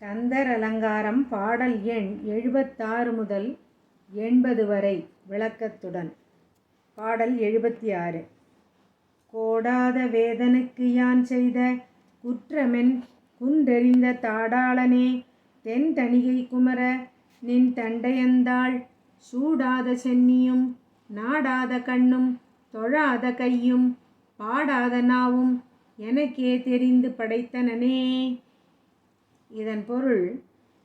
கந்தர் அலங்காரம் பாடல் எண் எழுபத்தாறு முதல் எண்பது வரை விளக்கத்துடன். பாடல் எழுபத்தி ஆறு கோடாத வேதனுக்கு யான் செய்த குற்றமென் குன்றெறிந்த தாடாளனே தென் தணிகை குமர நின் தண்டையந்தாள் சூடாத சென்னியும் நாடாத கண்ணும் தொழாத கையும் பாடாத நாவும் எனக்கே தெரிந்து படைத்தனனே. இதன் பொருள்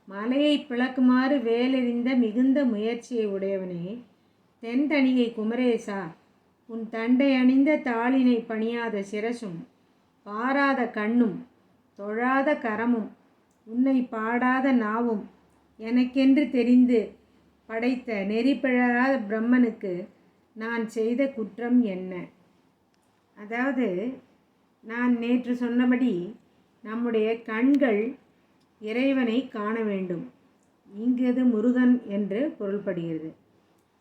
மலையை பிளக்குமாறு வேலெறிந்த மிகுந்த முயற்சியை உடையவனே தென்தணிகை குமரேசா உன் தண்டை அணிந்த தாளினை பணியாத சிரசும் பாராத கண்ணும் தொழாத கரமும் உன்னை பாடாத நாவும் எனக்கென்று தெரிந்து படைத்த நெறிப்பிழாத பிரம்மனுக்கு நான் செய்த குற்றம் என்ன? அதாவது நான் நேற்று சொன்னபடி நம்முடைய கண்கள் இறைவனை காண வேண்டும். இங்கது முருகன் என்று பொருள்படுகிறது.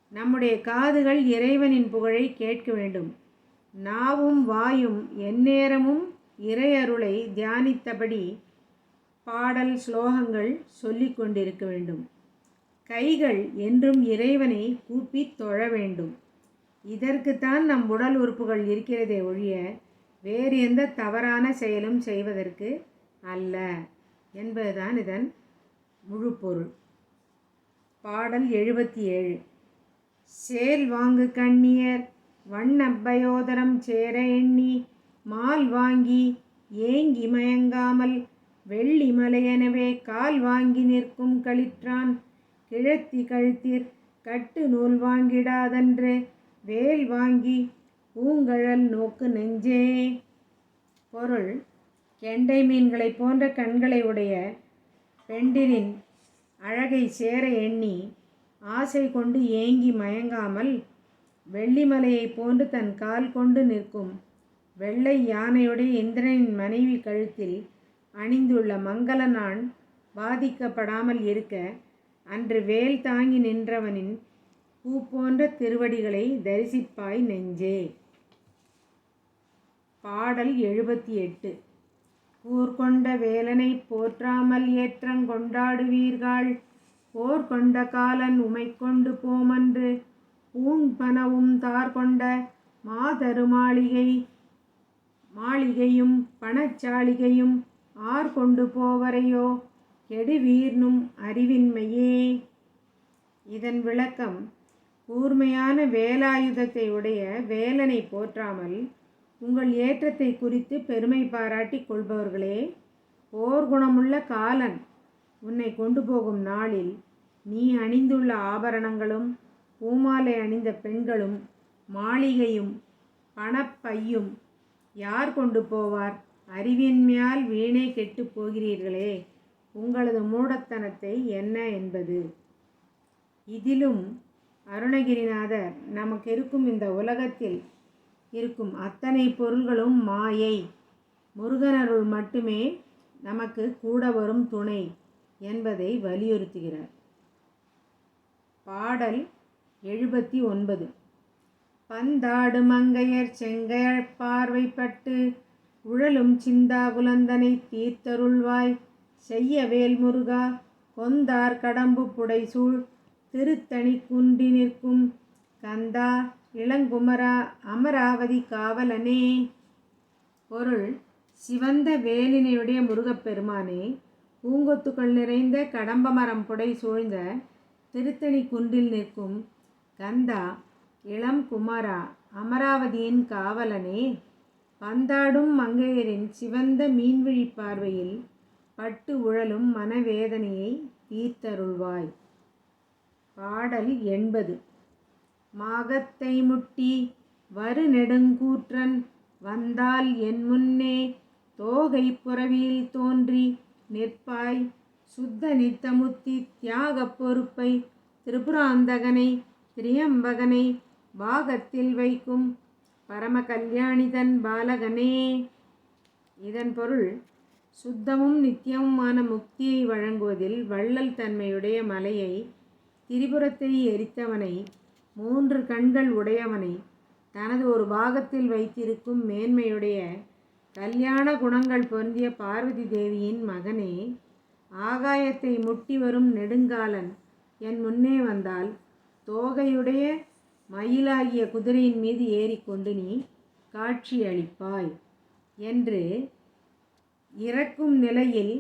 நம்முடைய காதுகள் இறைவனின் புகழை கேட்க வேண்டும். நாவும் வாயும் எந்நேரமும் இறையருளை தியானித்தபடி பாடல் ஸ்லோகங்கள் சொல்லிக் கொண்டிருக்க வேண்டும். கைகள் என்றும் இறைவனை கூப்பி தொழ வேண்டும். இதற்குத்தான் நம் உடல் உறுப்புகள் இருக்கிறதே ஒழிய வேறு எந்த தவறான செயலும் செய்வதற்கு அல்ல. என்பதுதான் இதன் முழு பொருள். பாடல் எழுபத்தி ஏழு சேல் வாங்கு கண்ணியர் வண்ணப்பயோதரம் சேர எண்ணி மால் வாங்கி ஏங்கி மயங்காமல் வெள்ளி மலையெனவே கால் வாங்கி நிற்கும் களிற்றான். கிழத்தி கழுத்திற் கட்டு நூல் வாங்கிடாதன்று வேல் வாங்கி பூங்கழல் நோக்கு நெஞ்சே. பொருள் கெண்டை மீன்களை போன்ற கண்களை உடைய பெண்டிரின் அழகை சேர எண்ணி ஆசை கொண்டு ஏங்கி மயங்காமல் வெள்ளிமலையை போன்று தன் கால் கொண்டு நிற்கும் வெள்ளை யானையுடைய இந்திரனின் மனைவி கழுத்தில் அணிந்துள்ள மங்கள நான் பாதிக்கப்படாமல் இருக்க அன்று வேல் தாங்கி நின்றவனின் பூ போன்ற திருவடிகளை தரிசிப்பாய் நெஞ்சே. பாடல் எழுபத்தி எட்டு. கூர்கொண்ட வேலனை போற்றாமல் ஏற்றங்கொண்டாடுவீர்கள் ஓர் கொண்ட காலன் உமை கொண்டு போமன்று பூண் பனவும் தார் கொண்ட மாதரு மாளிகை மாளிகையும் பணச்சாளிகையும் ஆர் கொண்டு போவரையோ கெடுவீர்னும் அறிவின்மையே. இதன் விளக்கம் கூர்மையான வேலாயுதத்தை உடைய வேலனை போற்றாமல் உங்கள் ஏற்றத்தை குறித்து பெருமை பாராட்டி கொள்பவர்களே ஓர் குணமுள்ள காலன் உன்னை கொண்டு போகும் நாளில் நீ அணிந்துள்ள ஆபரணங்களும் பூமாலை அணிந்த பெண்களும் மாளிகையும் பணப்பையும் யார் கொண்டு போவார்? அறிவின்மையால் வீணே கெட்டுப் போகிறீர்களே உங்களது மூடத்தனத்தை என்ன என்பது? இதிலும் அருணகிரிநாதர் நமக்கு இருக்கும் இந்த உலகத்தில் இருக்கும். அத்தனை பொருள்களும் மாயை. முருகனருள் மட்டுமே நமக்கு கூட வரும் துணை என்பதை வலியுறுத்துகிறார். பாடல் எழுபத்தி ஒன்பது. பந்தாடு மங்கையர் செங்கையர் பார்வைப்பட்டு உழலும் சிந்தாகுலந்தனை தீர்த்தருள்வாய். செய்ய வேல் முருகா கொந்தார் கடம்பு புடைசூழ். திருத்தணி குன்றி நிற்கும் கந்தா இளங்குமரா அமராவதி காவலனே. பொருள் சிவந்த வேலினையுடைய முருகப்பெருமானே பூங்கொத்துக்கள் நிறைந்த கடம்ப மரம் புடை சூழ்ந்த திருத்தணி குன்றில் நிற்கும் கந்தா இளம் குமாரா அமராவதியின் காவலனே. பந்தாடும் மங்கையரின் சிவந்த மீன்விழி பார்வையில் பட்டு உழலும் மனவேதனையை தீர்த்தருள்வாய். பாடல் எண்பது. மாகத்தை முட்டி வரு நெடுங்கூற்றன் வந்தால் என் முன்னே தோகை புறவியில் தோன்றி நிற்பாய். சுத்த நித்தமுத்தி தியாகப் பொறுப்பை திரிபுராந்தகனை திரியம்பகனை பாகத்தில் வைக்கும் பரம கல்யாணிதன் பாலகனே. இதன் பொருள் சுத்தமும் நித்தியமுமான முக்தியை வழங்குவதில் வள்ளல் தன்மையுடைய மலையை திரிபுரத்தை எரித்தவனை மூன்று கண்கள் உடையவனை தனது ஒரு பாகத்தில் வைத்திருக்கும் மேன்மையுடைய கல்யாண குணங்கள் பொருந்திய பார்வதி தேவியின் மகனே ஆகாயத்தை முட்டி வரும் நெடுங்காலன் என் முன்னே வந்தால் தோகையுடைய மயிலாகிய குதிரையின் மீது ஏறிக்கொண்டு நீ காட்சியளிப்பாய் என்று இறக்கும் நிலையில்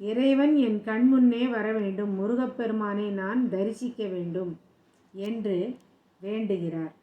இறைவன் என் கண்முன்னே வர வேண்டும் முருகப்பெருமானை நான் தரிசிக்க வேண்டும் என்று வேண்டுகிறார்.